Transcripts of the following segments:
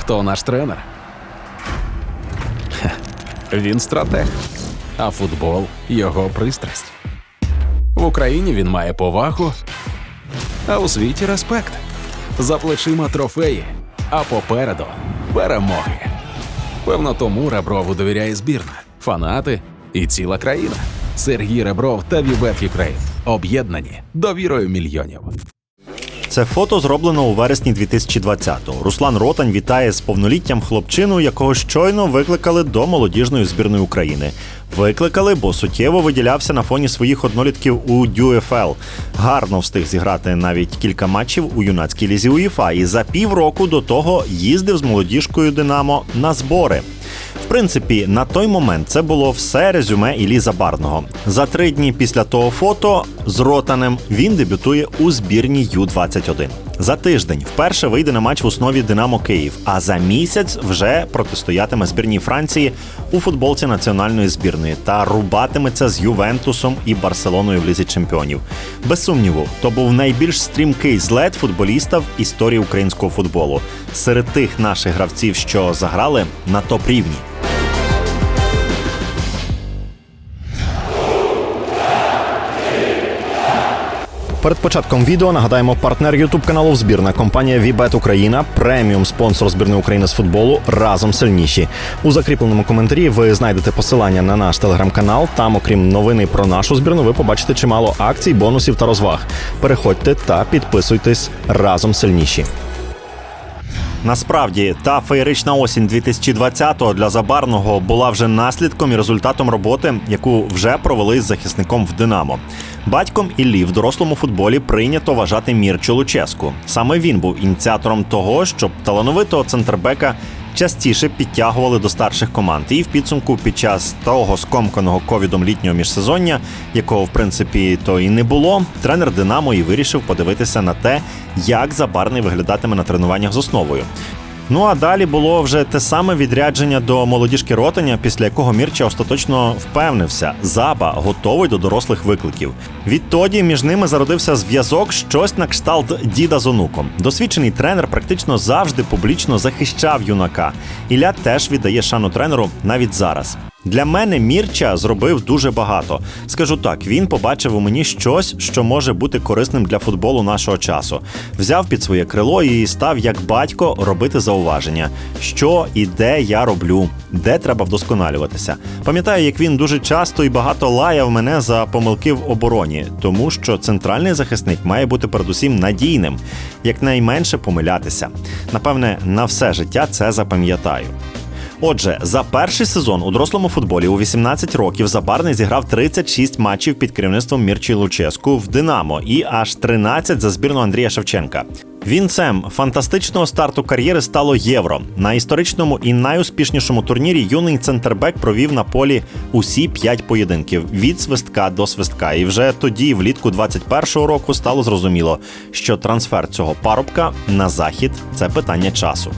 Хто наш тренер? Він стратег, а футбол його пристрасть. В Україні він має повагу, а у світі респект. За плечима трофеї, а попереду перемоги. Певно, тому Реброву довіряє збірна, фанати і ціла країна. Сергій Ребров та Вібет Юкрейн об'єднані довірою мільйонів. Це фото зроблено у вересні 2020-го. Руслан Ротань вітає з повноліттям хлопчину, якого щойно викликали до молодіжної збірної України. Викликали, бо суттєво виділявся на фоні своїх однолітків у ДЮФЛ. Гарно встиг зіграти навіть кілька матчів у юнацькій лізі УЄФА і за півроку до того їздив з молодіжкою Динамо на збори. Принципі, на той момент це було все резюме Іллі Забарного. За три дні після того фото з Ротанем він дебютує у збірній Ю-21. За тиждень вперше вийде на матч в основі Динамо Київ, а за місяць вже протистоятиме збірній Франції у футболці національної збірної та рубатиметься з Ювентусом і Барселоною в лізі чемпіонів. Без сумніву, то був найбільш стрімкий злет футболіста в історії українського футболу серед тих наших гравців, що заграли на топ рівні. Перед початком відео нагадаємо партнер Ютуб каналу Збірна компанія Вібет Україна, преміум спонсор збірної України з футболу разом сильніші. У закріпленому коментарі ви знайдете посилання на наш телеграм-канал. Там, окрім новини про нашу збірну, ви побачите чимало акцій, бонусів та розваг. Переходьте та підписуйтесь разом сильніші. Насправді, та феєрична осінь 2020-го для Забарного була вже наслідком і результатом роботи, яку вже провели з захисником в Динамо. Батьком Іллі в дорослому футболі прийнято вважати Мірчу Луческу. Саме він був ініціатором того, щоб талановитого центрбека частіше підтягували до старших команд. І в підсумку, під час того скомканого ковідом літнього міжсезоння, якого в принципі то і не було, тренер Динамо і вирішив подивитися на те, як Забарний виглядатиме на тренуваннях з основою. Ну а далі було вже те саме відрядження до молодіжки Ротаня, після якого Мірча остаточно впевнився, Заба готовий до дорослих викликів. Відтоді між ними зародився зв'язок, щось на кшталт діда з онуком. Досвідчений тренер практично завжди публічно захищав юнака. Ілля теж віддає шану тренеру навіть зараз. Для мене Мірча зробив дуже багато. Скажу так, він побачив у мені щось, що може бути корисним для футболу нашого часу. Взяв під своє крило і став як батько робити зауваження, що і де я роблю, де треба вдосконалюватися. Пам'ятаю, як він дуже часто і багато лаяв мене за помилки в обороні, тому що центральний захисник має бути передусім надійним, якнайменше помилятися. Напевне, на все життя це запам'ятаю. Отже, за перший сезон у дорослому футболі у 18 років Забарний зіграв 36 матчів під керівництвом Мірчі Луческу в Динамо і аж 13 за збірну Андрія Шевченка. Вінцем фантастичного старту кар'єри стало євро. На історичному і найуспішнішому турнірі юний центрбек провів на полі усі п'ять поєдинків від свистка до свистка. І вже тоді, влітку 21-го року, стало зрозуміло, що трансфер цього парубка на захід це питання часу.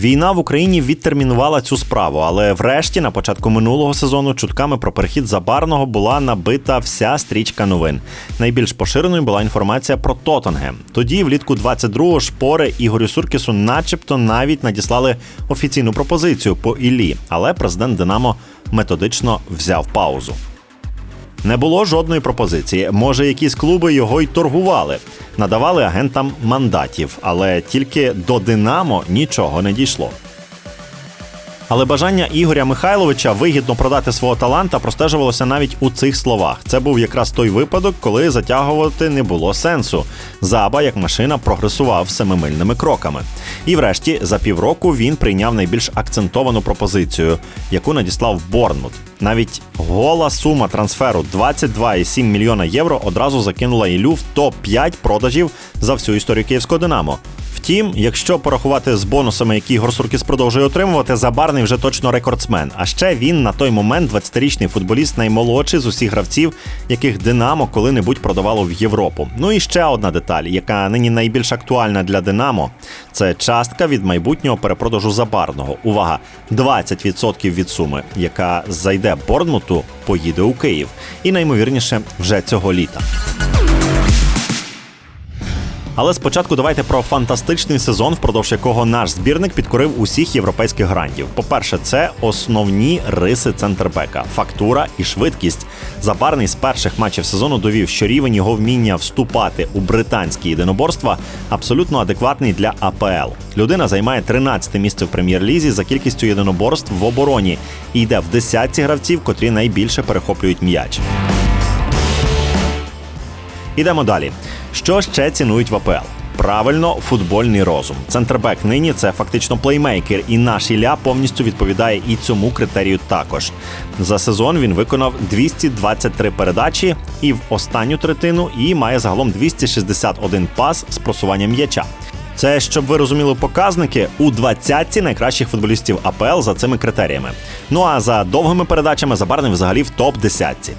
Війна в Україні відтермінувала цю справу, але врешті, на початку минулого сезону, чутками про перехід забарного була набита вся стрічка новин. Найбільш поширеною була інформація про Тоттенгем. Тоді, влітку 22-го, шпори Ігорю Суркісу, начебто, навіть надіслали офіційну пропозицію по Іллі, але президент Динамо методично взяв паузу. Не було жодної пропозиції. Може, якісь клуби його й торгували, надавали агентам мандатів, але тільки до Динамо нічого не дійшло. Але бажання Ігоря Михайловича вигідно продати свого таланта простежувалося навіть у цих словах. Це був якраз той випадок, коли затягувати не було сенсу. Заба, як машина, прогресував семимильними кроками. І врешті, за півроку він прийняв найбільш акцентовану пропозицію, яку надіслав Борнмут. Навіть гола сума трансферу 22,7 мільйона євро одразу закинула Ілю в топ-5 продажів за всю історію київського Динамо. Втім, якщо порахувати з бонусами, які Горсуркіс продовжує отримувати, Забарний вже точно рекордсмен. А ще він на той момент 20-річний футболіст, наймолодший з усіх гравців, яких Динамо коли-небудь продавало в Європу. Ну і ще одна деталь, яка нині найбільш актуальна для Динамо, це частка від майбутнього перепродажу Забарного. Увага! 20% від суми, яка зайде Борнмуту, поїде у Київ. І наймовірніше вже цього літа. Але спочатку давайте про фантастичний сезон, впродовж якого наш збірник підкорив усіх європейських грандів. По-перше, це основні риси центрбека, фактура і швидкість. Забарний з перших матчів сезону довів, що рівень його вміння вступати у британські єдиноборства абсолютно адекватний для АПЛ. Людина займає 13 місце в прем'єр-лізі за кількістю єдиноборств в обороні і йде в десятці гравців, котрі найбільше перехоплюють м'яч. Ідемо далі. Що ще цінують в АПЛ? Правильно, футбольний розум. Центрбек нині це фактично плеймейкер, і наш Ілля повністю відповідає і цьому критерію також. За сезон він виконав 223 передачі і в останню третину і має загалом 261 пас з просуванням м'яча. Це щоб ви розуміли показники у двадцятці найкращих футболістів АПЛ за цими критеріями. Ну а за довгими передачами Забарний взагалі в топ 10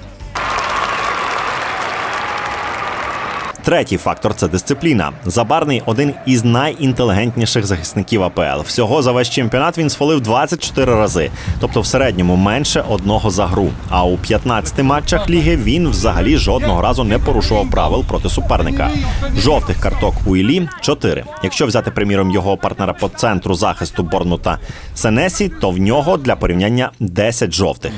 Третій фактор це дисципліна. Забарний один із найінтелігентніших захисників АПЛ. Всього за весь чемпіонат він сфолив 24 рази, тобто в середньому менше одного за гру. А у 15 матчах ліги він взагалі жодного разу не порушував правил проти суперника. Жовтих карток у Іллі 4. Якщо взяти приміром його партнера по центру захисту Борнута Сенесі, то в нього для порівняння 10 жовтих.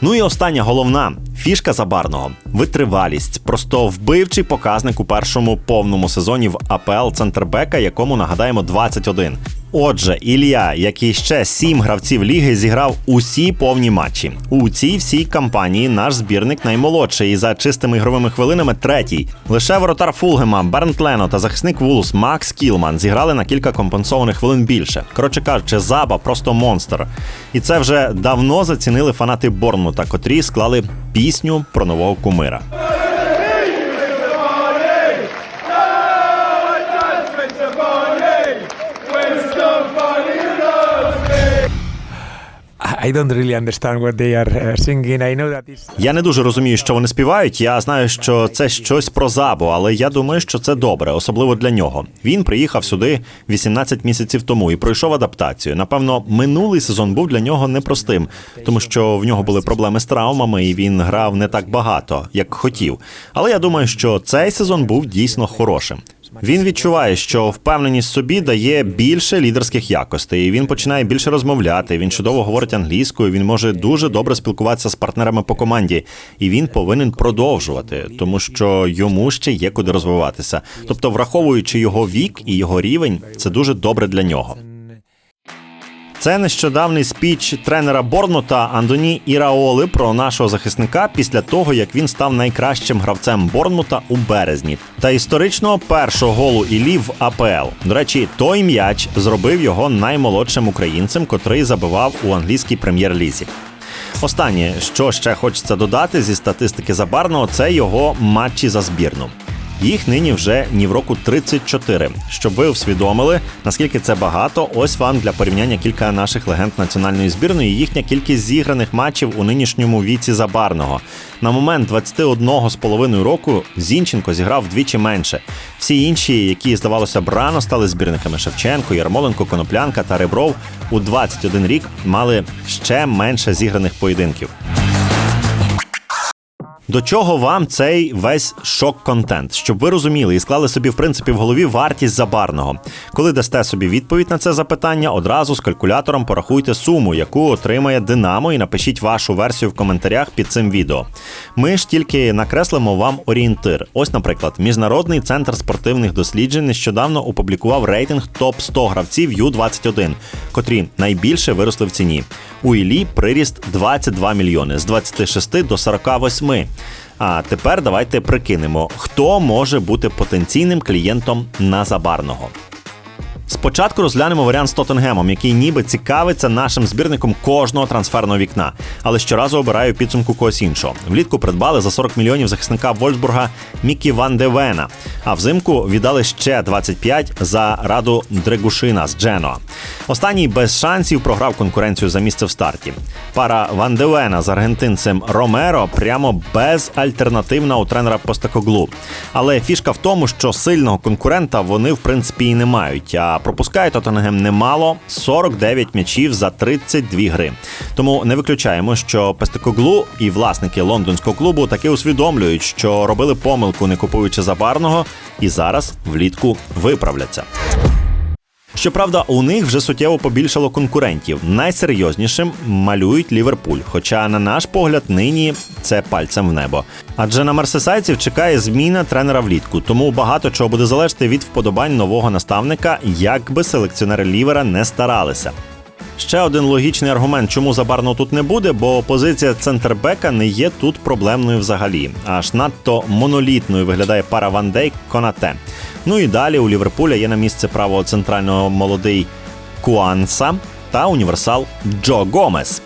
Ну і остання головна фішка забарного витривалість. Просто вбивчий показник у першому повному сезоні в АПЛ Центрбека, якому нагадаємо 21. Отже, Ілля, як і ще сім гравців ліги, зіграв усі повні матчі. У цій всій кампанії наш збірник наймолодший і за чистими ігровими хвилинами третій. Лише воротар Фулгема, Бернт Лено та захисник Вулус Макс Кілман зіграли на кілька компенсованих хвилин більше. Коротше кажучи, заба просто монстр. І це вже давно зацінили фанати Борнмута, котрі склали пісню про нового кумира. I don't really understand what they are uh, singing. I know that it's Я не дуже розумію, що вони співають. Я знаю, що це щось про забу, але я думаю, що це добре, особливо для нього. Він приїхав сюди 18 місяців тому і пройшов адаптацію. Напевно, минулий сезон був для нього непростим, тому що в нього були проблеми з травмами, і він грав не так багато, як хотів. Але я думаю, що цей сезон був дійсно хорошим. Він відчуває, що впевненість собі дає більше лідерських якостей. і Він починає більше розмовляти. Він чудово говорить англійською. Він може дуже добре спілкуватися з партнерами по команді, і він повинен продовжувати, тому що йому ще є куди розвиватися. Тобто, враховуючи його вік і його рівень, це дуже добре для нього. Це нещодавний спіч тренера Борнута Андоні Іраоли про нашого захисника після того, як він став найкращим гравцем Борнмута у березні та історичного першого голу Іллі в АПЛ. До речі, той м'яч зробив його наймолодшим українцем, котрий забивав у англійській прем'єр-лізі. Останнє, що ще хочеться додати зі статистики Забарного, це його матчі за збірну. Їх нині вже ні в року 34. Щоб ви усвідомили, наскільки це багато, ось вам для порівняння кілька наших легенд національної збірної. Їхня кількість зіграних матчів у нинішньому віці Забарного. На момент 21 з половиною року Зінченко зіграв вдвічі менше. Всі інші, які здавалося б рано стали збірниками Шевченко, Ярмоленко, Коноплянка та Ребров, у 21 рік мали ще менше зіграних поєдинків. До чого вам цей весь шок-контент, щоб ви розуміли і склали собі в принципі в голові вартість забарного. Коли дасте собі відповідь на це запитання, одразу з калькулятором порахуйте суму, яку отримає Динамо, і напишіть вашу версію в коментарях під цим відео. Ми ж тільки накреслимо вам орієнтир. Ось, наприклад, міжнародний центр спортивних досліджень нещодавно опублікував рейтинг топ 100 гравців Ю-21, котрі найбільше виросли в ціні. У Іллі приріст 22 мільйони з 26 до 48. А тепер давайте прикинемо, хто може бути потенційним клієнтом Назабарного. Спочатку розглянемо варіант з Тоттенгемом, який ніби цікавиться нашим збірником кожного трансферного вікна, але щоразу обирає у підсумку когось іншого. Влітку придбали за 40 мільйонів захисника Вольсбурга Мікі Ван де Вена, а взимку віддали ще 25 за раду Дрегушина з Дженоа. Останній без шансів програв конкуренцію за місце в старті. Пара Ван де Вена з аргентинцем Ромеро прямо безальтернативна у тренера Постакоглу. Але фішка в тому, що сильного конкурента вони в принципі і не мають. А про пропускає Тоттенгем немало 49 м'ячів за 32 гри. Тому не виключаємо, що Пестикоглу і власники лондонського клубу таки усвідомлюють, що робили помилку, не купуючи забарного, і зараз влітку виправляться. Щоправда, у них вже суттєво побільшало конкурентів. Найсерйознішим малюють Ліверпуль. Хоча, на наш погляд, нині це пальцем в небо. Адже на мерсесайців чекає зміна тренера влітку, тому багато чого буде залежати від вподобань нового наставника, як би селекціонери Лівера не старалися. Ще один логічний аргумент, чому забарно тут не буде, бо позиція центрбека не є тут проблемною взагалі. Аж надто монолітною виглядає пара Ван Дейк Конате. Ну і далі у Ліверпуля є на місце правого центрального молодий Куанса та універсал Джо Гомес.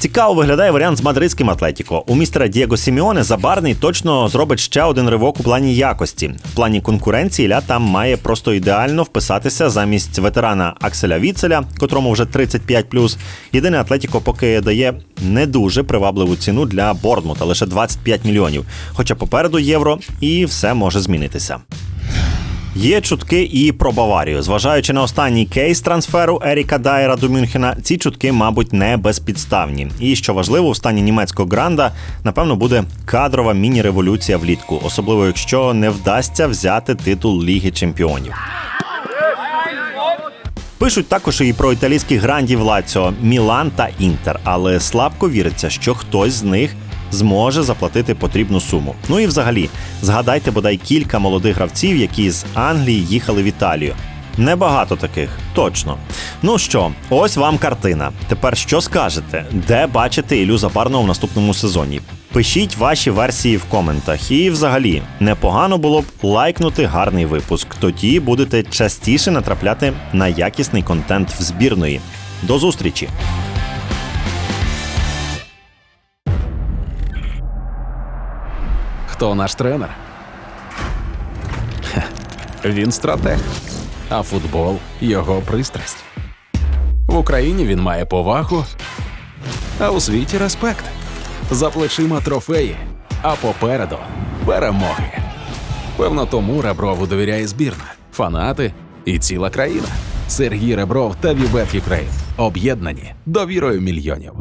Цікаво виглядає варіант з мадридським Атлетіко. У містера Дієго Сіміоне забарний точно зробить ще один ривок у плані якості. В плані конкуренції Ля там має просто ідеально вписатися замість ветерана Акселя Віцеля, котрому вже 35+. Єдине Атлетіко поки дає не дуже привабливу ціну для Борнмута, лише 25 мільйонів. Хоча попереду євро і все може змінитися. Є чутки і про Баварію. Зважаючи на останній кейс трансферу Еріка Дайера до Мюнхена, ці чутки, мабуть, не безпідставні. І що важливо, в стані німецького гранда, напевно, буде кадрова міні-революція влітку, особливо якщо не вдасться взяти титул Ліги Чемпіонів. Пишуть також і про італійських грандів Лаціо, Мілан та Інтер, але слабко віриться, що хтось з них зможе заплатити потрібну суму. Ну і взагалі, згадайте бодай кілька молодих гравців, які з Англії їхали в Італію. Небагато таких, точно. Ну що, ось вам картина. Тепер що скажете? Де бачите Ілю Забарного в наступному сезоні? Пишіть ваші версії в коментах. І взагалі непогано було б лайкнути гарний випуск. Тоді будете частіше натрапляти на якісний контент в збірної. До зустрічі! Хто наш тренер? Він стратег, а футбол його пристрасть. В Україні він має повагу, а у світі респект. За плечима трофеї, а попереду перемоги. Певно, тому Реброву довіряє збірна, фанати і ціла країна. Сергій Ребров та Вібет Юкрейн об'єднані довірою мільйонів.